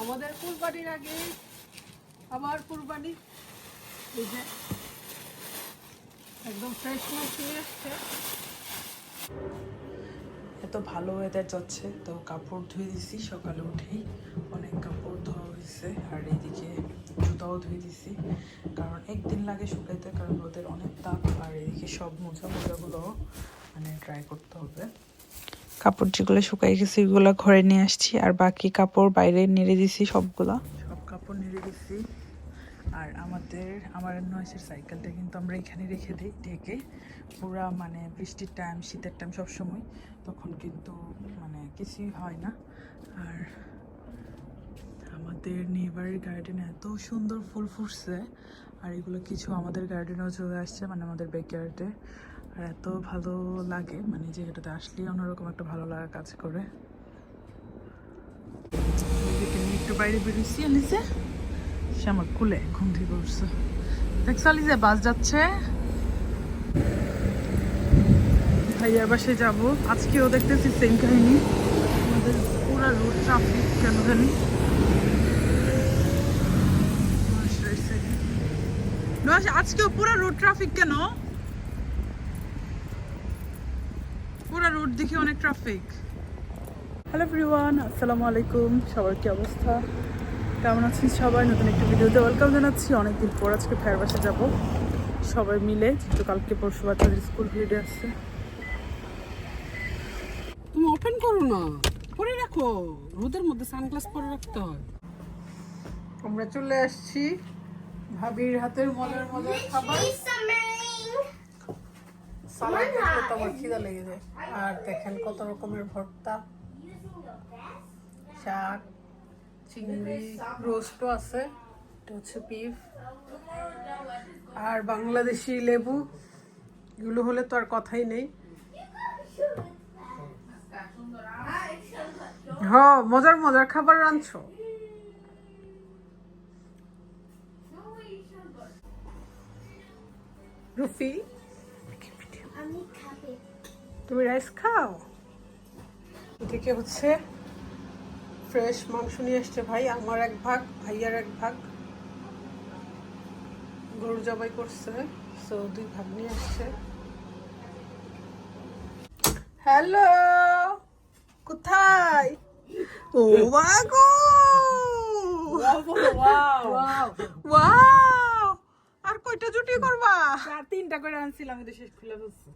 আমাদের কুরবানির আগে আবার কুরবানি একদম ফ্রেশ মাছ নিয়ে এসছে। এত ভালো ওয়েদার যাচ্ছে তো কাপড় ধুয়ে দিছি সকালে উঠেই অনেক কাপড় ধোয়া হয়েছে আর এইদিকে জুতাও ধুয়ে দিছি। কারণ একদিন লাগে শুকাইতে কারণ রোদের অনেক তাপ আর এদিকে সব মোজা মোজাগুলো মানে ট্রাই করতে হবে। কাপড় যেগুলো শুকাই গেছে এগুলো ঘরে নিয়ে আসছি। আর বাকি কাপড় বাইরে নেড়ে দিছি সবগুলা। সব কাপড় নেড়ে দিছি। আর আমাদের আমার নয়েসের সাইকেলটা কিন্তু আমরা এখানে রেখে দিই ঢেকে। পুরা মানে বৃষ্টির টাইম শীতের টাইম সব সময় তখন কিন্তু মানে কিছুই হয় না। আর আমাদের নেইবারের গার্ডেনে এত সুন্দর ফুল ফুটছে। আর এগুলো কিছু আমাদের গার্ডেনেও চলে আসছে মানে আমাদের ব্যাকয়ার্ডে এত ভালো লাগে মানে জায়গাটাতে আসলেই অন্যরকম একটা ভালো লাগা কাজ করে। একটু বাইরে বেরিয়েছি আলিসে সে আমার কুলে ঘুম থেকে উঠছে। দেখছ আলিসে বাস যাচ্ছে। ভাইয়ার বাসে যাব। আজকেও দেখতেছি সেম কাহিনী। আমাদের পুরা রোড ট্রাফিক কেন জানি। আজকেও পুরো রোড ট্রাফিক কেন? রোড দেখি অনেক ট্রাফিক হ্যালো এভরিওয়ান আসসালামু আলাইকুম। সবার কি অবস্থা? কেমন আছেন সবাই? নতুন একটি ভিডিওতে ওয়েলকাম জানাচ্ছি। অনেকদিন পর আজকে ফের বাসা যাব। সবাই মিলে যেহেতু কালকে পরশু বাচ্চাদের স্কুল হলিডে আসছে তুমি ওপেন করো না। পরে রাখো। রোদের মধ্যে সানগ্লাস পরে রাখতে হয়। আমরা চলে আসছি ভাবির হাতের মজার মজার খাবার। সালাদ দেখলে তো আমার খিদা লেগে যায় আর দেখেন কত রকমের ভর্তা। শাক, চিংড়ি রোস্টও আছে। এটা হচ্ছে পিফ আর বাংলাদেশি লেবু, এগুলো হলে তো আর কথাই নেই। হ, মজার মজার খাবার রাঁধছো রুফি? তুমি রাইস খাও? এদিকে হচ্ছে ফ্রেশ মাংস নিয়ে এসছে ভাই আমার এক ভাগ ভাইয়ার এক ভাগ। গরু জবাই করছে সো দুই ভাগ নিয়ে আসছে। হ্যালো কোথায়? ও ওয়াও আর কয়টা জুটি করবা? তিনটা করে আনছিলাম শেষ খুলে ফেলছি।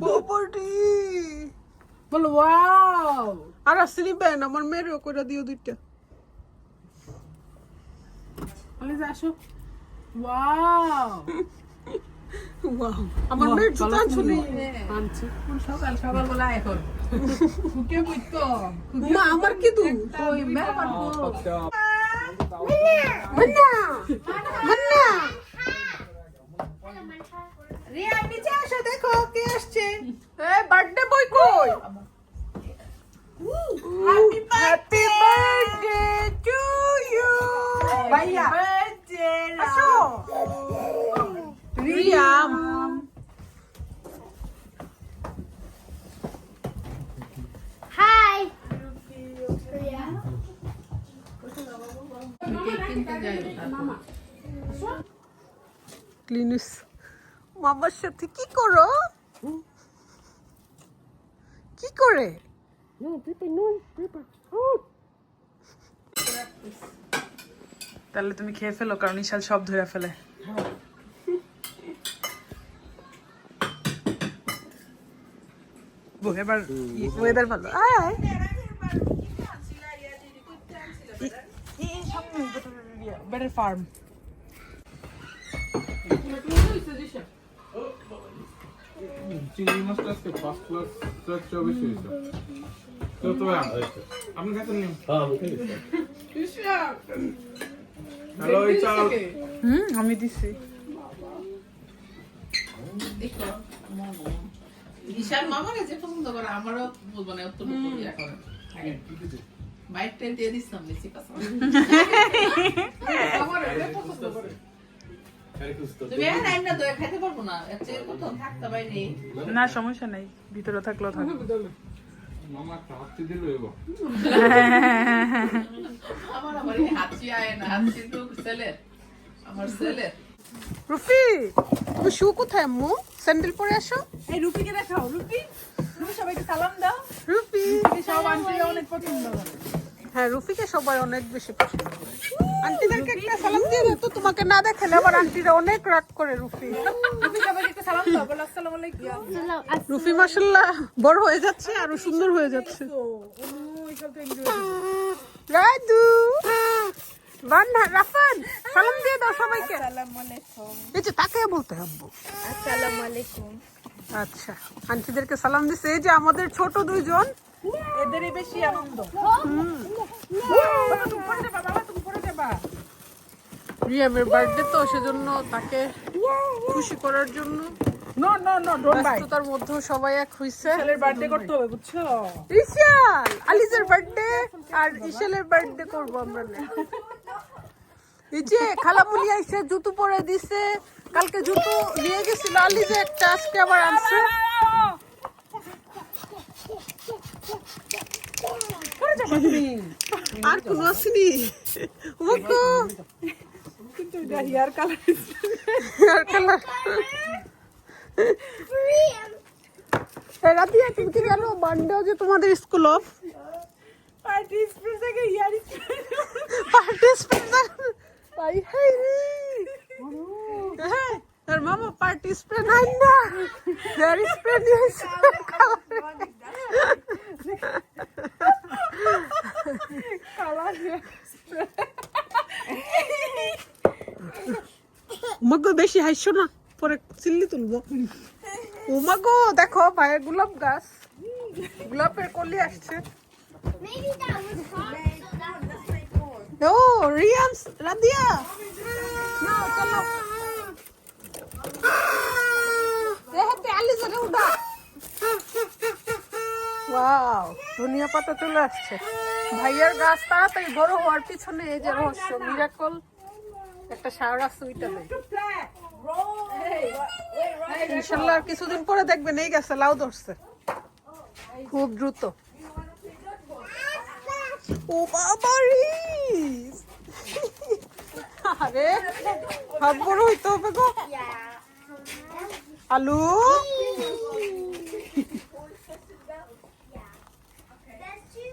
বাবাটি বলো ওয়াও আর আসলি বেন আমার মেয়েরও করে দিও দুইটা। যে আসো ওয়াও ওয়াও আমার মেয়ের জুতা আনছুনি আনছি সকাল সকাল বলা এখন। কে বুঝতো মা আমার কি দু? ওই মেয়ে পারব মান্না! মান্না! রিয়া নিচে আসো দেখো কে আসছে। এ বার্থডে বই কই? Happy happy birthday to you ভাইয়া বার্থডে আসো। রিয়াম Hi. ক্লিনুস মামার সাথে কি করো কি করে তাহলে তুমি খেয়ে ফেলো কারণ ইশাল সব ধরে ফেলে এবার ওয়েদার ভালো আয় বেটার ফার্ম চিংড়ি মাছটা আজকে ফার্স্ট ক্লাস চর্চা বেশি হয়েছে। তো তো আপনি খাচ্ছেন নি হ্যালো এই হুম আমি দিছি বিশাল মামার কাছে পছন্দ করে আমারও বলব না অত ইয়া করে। বাইকটা দিয়ে দিচ্ছিলাম বেশি পছন্দ খাইতে পারব না সমস্যা নাই। ভিতরে রুফি তুমি শু কোথায় আম্মু? স্যান্ডেল পরে আসো। এই রুপিকে দেখাও রুপি তুমি সবাইকে সালাম দাও। রুফি। সব আন্টিরা অনেক পছন্দ হ্যাঁ রুফিকে সবাই অনেক বেশি পছন্দ করে। আন্টিদেরকে একটা সালাম দিয়ে দাও তো তোমাকে না দেখালে আবার আন্টিরা অনেক রাগ করে রুফি। রুফি মাসাল্লাহ বড় হয়ে যাচ্ছে আরও সুন্দর হয়ে যাচ্ছে। তো অনু এসব তো এনজয় রাজু বান্না রাফান সালাম দিয়ে দাও সবাইকে। আসসালামু আলাইকুম এই যে তাকে বলতে হবে। আসসালামু আলাইকুম আচ্ছা আন্টিদেরকে সালাম দিছে এই যে আমাদের ছোট দুইজন। এদেরই বেশি আনন্দ। রিয়ামের বার্থডে তো সেজন্য তাকে খুশি করার জন্য নো নো নো ডোন্ট বাই ব্যস্ততার মধ্যেও সবাই এক হইছে। ছেলের বার্থডে করতে হবে বুঝছ? ইশাল! আলিজের বার্থডে আর ইশালের বার্থডে করব আমরা না। এই যে খালামুলি জুতো পরে দিছে। কালকে জুতো নিয়ে গেছিল আলিজে একটা আজকে আবার আনছে। আর কোন আসেনি ওগো কিন্তু এটা হেয়ার কালার আর কালার এরা দিয়ে কিন্তু গেল বান্ডেও যে তোমাদের স্কুল অফ পার্টি স্প্রে থেকে হেয়ার পার্টিসিপেট তাই হাই রে। হ্যাঁ তার মামা পার্টি স্প্রে নাই না। হেয়ার স্প্রে দিয়েছে বেশি হাসছো না? পরে চিল্লি তুলবো। উমাগো দেখো ভাইয়ের গোলাপ গাছ। গোলাপের কলি আসছে. ও রিয়ান্স রাদিয়া না চলো। দেখতে আলি জরে উঠা। ওয়াও, ধনিয়া পাতা চলে আসছে। ভাইয়ার গাছ তাড়াতাড়ি বড় হওয়ার পিছনে এই যে রহস্য, মিরাকল। একটা সারা সুইটা দেয় ইনশাল্লাহ কিছুদিন পরে দেখবেন এই গাছে লাউ ধরছে। খুব দ্রুত। ও বাবা রে! আরে হাত বড় হইতে হবে গো। আলু? That's you,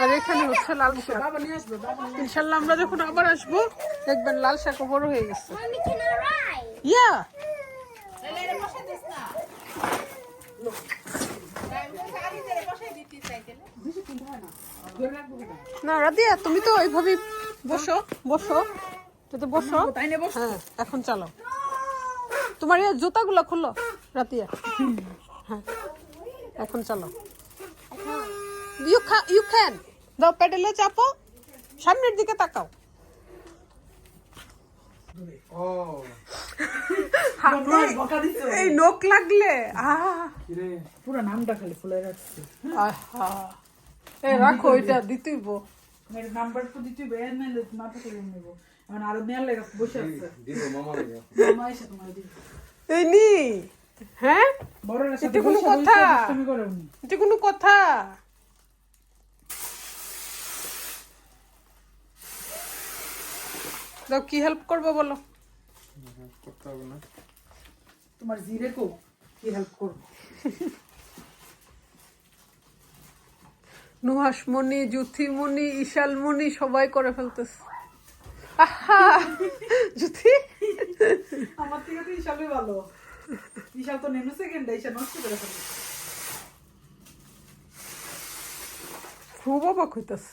আর এখানে হচ্ছে লাল শাক। ইনশাল্লাহ আমরা যখন আবার আসব দেখবেন লাল শাক বড় হয়ে গেছে? ইয়া! না রাদিয়া তুমি তো এইভাবে বসো বসো। তো বসো হ্যাঁ এখন চালো তোমার এই জুতাগুলো খুললো রাতিয়া হ্যাঁ এখন চালো ইউ ইউ ক্যান দাও প্যাডেলে চাপো সামনের দিকে তাকাও। ও। এই লাগলে। পুরো নামটা খালি ফুলে রাখছে এ রাখো এটা দিতেইব। মেরে নাম্বার তো দিতে বের না না করে নেব। এখন আরও নেয়ার লাগে বসে আছে। দিব মামা লাগে। মামা এসে তোমার দিবে। এই নি। হ্যাঁ? বড়রা সাথে কোনো কথা? এটা কোনো কথা। দাও কি হেল্প করব বলো? করতে হবে না তোমার জিরে কো কি হেল্প করব? নুহাস মনি জুথি মনি ইশাল মনি সবাই করে ফেলতেছে। আহা! জুথি আমার থেকে তো হিসাবে ভালো। হিসাব তো নেমে সেকেন্ড হিসাব নষ্ট করে ফেলে খুব অবাক হইতেছে।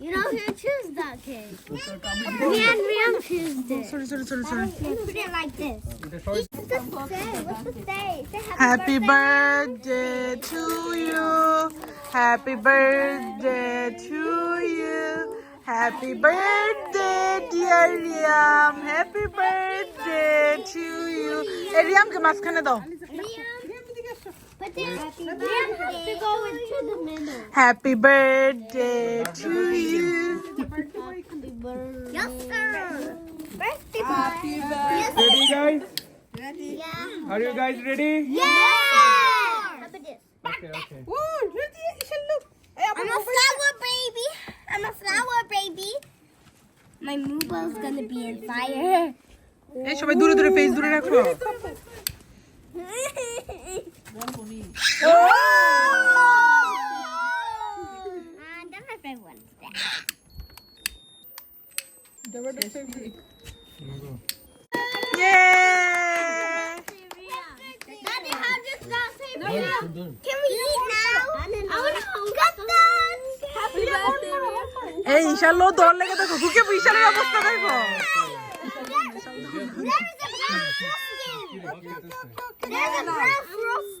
You know who chose that kid? Me and Ram chose it. Sorry sorry sorry sorry Put it like this. What's the say? What's the say? Say Happy birthday to you. Happy birthday to you. Happy birthday, dear Liam. Happy birthday to you. এই রিয়ামকে মাঝখানে দাও But then Ram has to go into the middle. Happy birthday to you. Yes, sir. Birthday Happy Yes, Ready guys? yeah. Are you guys ready? Yeah. How about this? Okay, okay. I'm a flower baby. I'm a flower baby. My Mooble's gonna be in fire. এই সবাই দূরে দূরে face দূরে রাখো এই ইশালো দর লেগে দেখো ঢুকে বিশালের অবস্থা দেখো There is a brown frosting.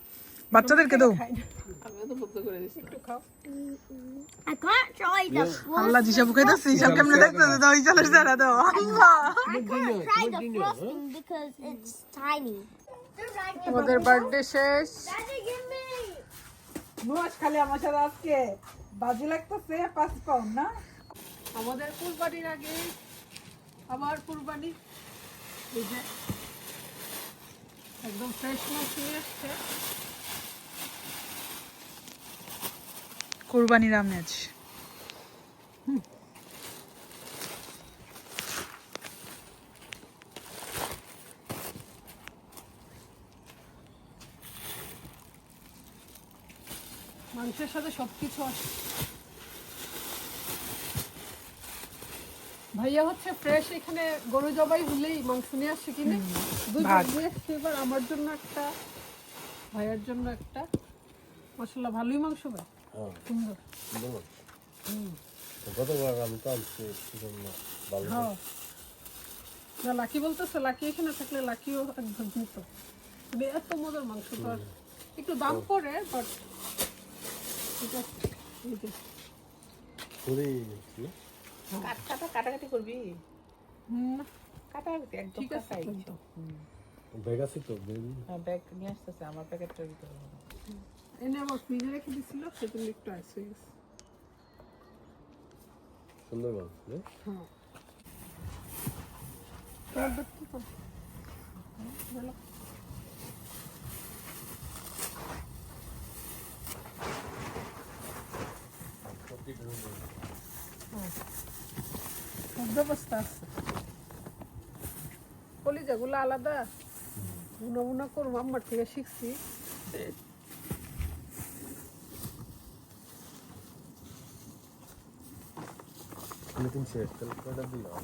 বাচ্চাদেরকে দাও। আল্লাহ কেমনে দাও দাও. আমাদের বার্থডে শেষ। খালি আমার সাথে আজকে বাজে লাগতেছে পাঁচ পাউন্ড না? আমাদের কুরবানির আগে আবার কুরবানি। একদম ফ্রেশ মাছ নিয়ে এসছে। কুরবানির আমেজ। মাংসের সাথে সবকিছু আসে ভাইয়া হচ্ছে ফ্রেশ এখানে গরু জবাই হলেই মাংস নিয়ে আসছে কিনে। দুই ভাগ নিয়ে আসছে এবার আমার জন্য একটা ভাইয়ার জন্য একটা। মশলা ভালোই মাংস ভাই। সুন্দর গতবার আমি তো আনছি সেজন্য ভালো হ্যাঁ না লাকি বলতেছে লাকি এখানে থাকলে লাকিও একদম এত মজার মাংস তো আর একটু দাম পড়ে বাট করে কাটা কাটাকাটি করবি? না। কাটাকাটি একদম ঠিক আছে কিন্তু। ব্যাগ আছে তো হ্যাঁ ব্যাগ নিয়ে আসতেছে আমার প্যাকেটটার ভিতরে। এনে আমার ফ্রিজে রেখে দিছিল সেজন্য একটু আইস হয়ে গেছে সুন্দর মাছ না? তোমার দেখতে তো বলো। সব ব্যবস্থা আছে কলিজাগুলো আলাদা মুনা মুনা করব আমার থেকে শিখছি নতুন শেষ তাহলে কয়টা দিলাম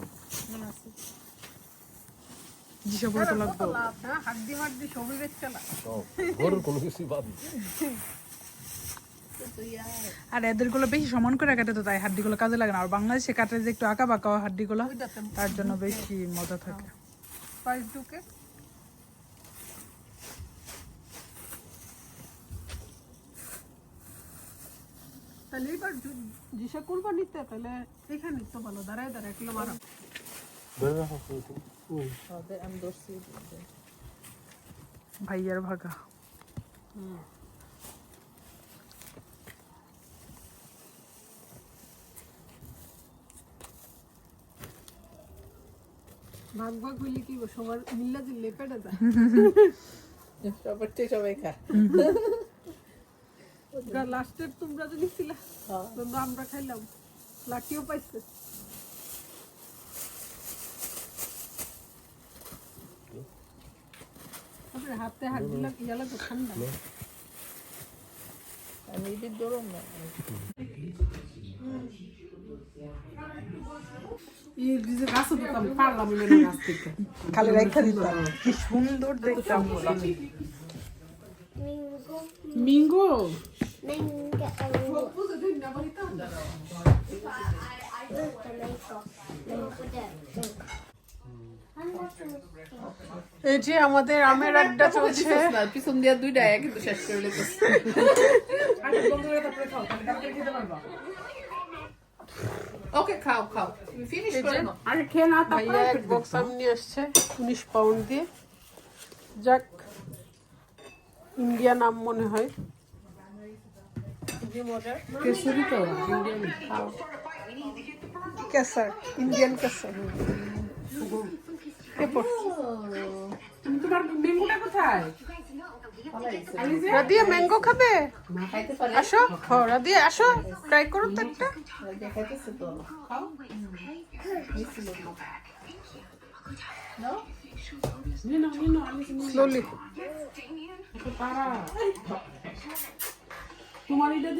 যেসব তো লাগবে। হ্যাঁ হাড্ডি সবই বেচতে না কোনো কিছু বাদ আর এদেরগুলো বেশি সমান করে কাটে তো তাই হাড্ডি গুলো কাজে লাগে না। আর বাংলাদেশে কাটে যে একটু আঁকা বাঁকা হাড্ডি গুলো তার জন্য বেশি মজা থাকে। তাহলে এবার যেসব করব নিতে তাহলে এখানে তো ভালো দাঁড়ায় দাঁড়ায় কিলো মারা। ভাইয়ার ভাগা। ভাগ ভাগ হইলে কি সবার মিল্লা দিলে পেটে যায়। সবার সবাই খা। লাস্টের তোমরা যদি ছিলা কিন্তু আমরা খাইলাম। লাকিও পাইছে। হাতে হাত দিলাম ইয়ালে তো ঠান্ডা। আমি এদের গরম না। এই যে গাছ দিতাম পারলাম না গাছ থেকে। খালি রেখা দিতাম। কি সুন্দর দেখতাম মিঙ্গো। এই যে আমাদের আমের আড্ডা চলছে। পিছন দিয়া দুইটা কিন্তু শেষ করে লেগেছে ওকে খাও খাও ফিনিশ করে নাও। আরে খেয়ে না এক বক্স আম নিয়ে আসছে উনিশ পাউন্ড দিয়ে। যাক ইন্ডিয়ান আম মনে হয়। কেসরি তো Indian kesar Indian kesar Radia mango খাবে? আসো রাদিয়া আসো ট্রাই তো একটা। স্লোলি তোমার এটা